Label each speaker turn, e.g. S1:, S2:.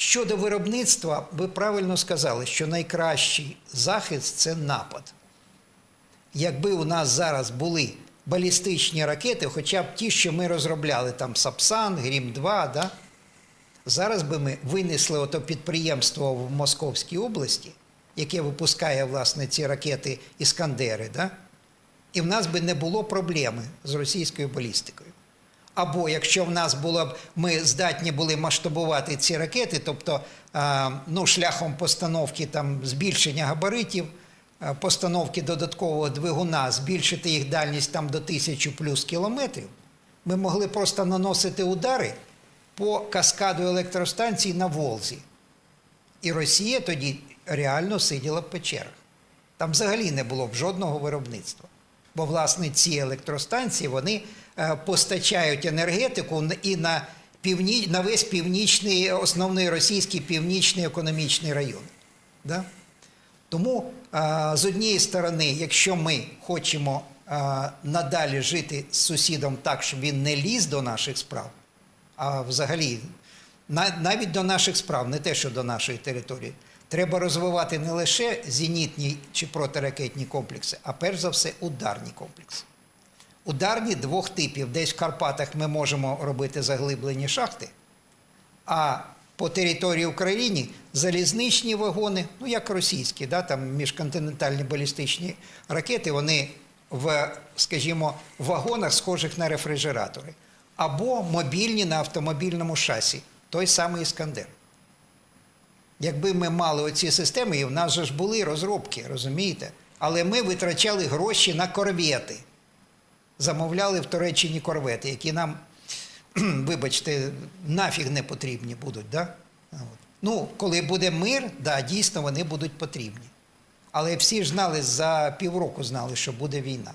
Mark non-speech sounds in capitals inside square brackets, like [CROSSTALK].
S1: Щодо виробництва, ви правильно сказали, що найкращий захист це напад. Якби у нас зараз були балістичні ракети, хоча б ті, що ми розробляли, там Сапсан, Грім-2, да? зараз би ми винесли ото підприємство в Московській області, яке випускає власне ці ракети Іскандери, да? і в нас би не було проблеми з російською балістикою. Або якщо в нас було б ми здатні були масштабувати ці ракети, тобто ну, шляхом постановки там збільшення габаритів, постановки додаткового двигуна, збільшити їх дальність там до тисячі плюс кілометрів, ми могли просто наносити удари по каскаду електростанцій на Волзі. І Росія тоді реально сиділа в печерах. Там взагалі не було б жодного виробництва. Бо, власне, ці електростанції вони е, постачають енергетику і на, півні... на весь північний, основний російський північний економічний район. Да? Тому е, з однієї сторони, якщо ми хочемо е, надалі жити з сусідом так, щоб він не ліз до наших справ, а взагалі навіть до наших справ, не те, що до нашої території, треба розвивати не лише зенітні чи протиракетні комплекси, а перш за все ударні комплекси. Ударні двох типів. Десь в Карпатах ми можемо робити заглиблені шахти, а по території України залізничні вагони, ну як російські, да, там міжконтинентальні балістичні ракети, вони в, скажімо, вагонах, схожих на рефрижератори, або мобільні на автомобільному шасі, той самий Іскандер. Якби ми мали оці системи, і в нас же ж були розробки, розумієте? Але ми витрачали гроші на корвети. Замовляли в Туреччині корвети, які нам, [CLEARS THROAT] вибачте, нафіг не потрібні будуть. Да? Ну, коли буде мир, да, дійсно вони будуть потрібні. Але всі ж знали за півроку знали, що буде війна.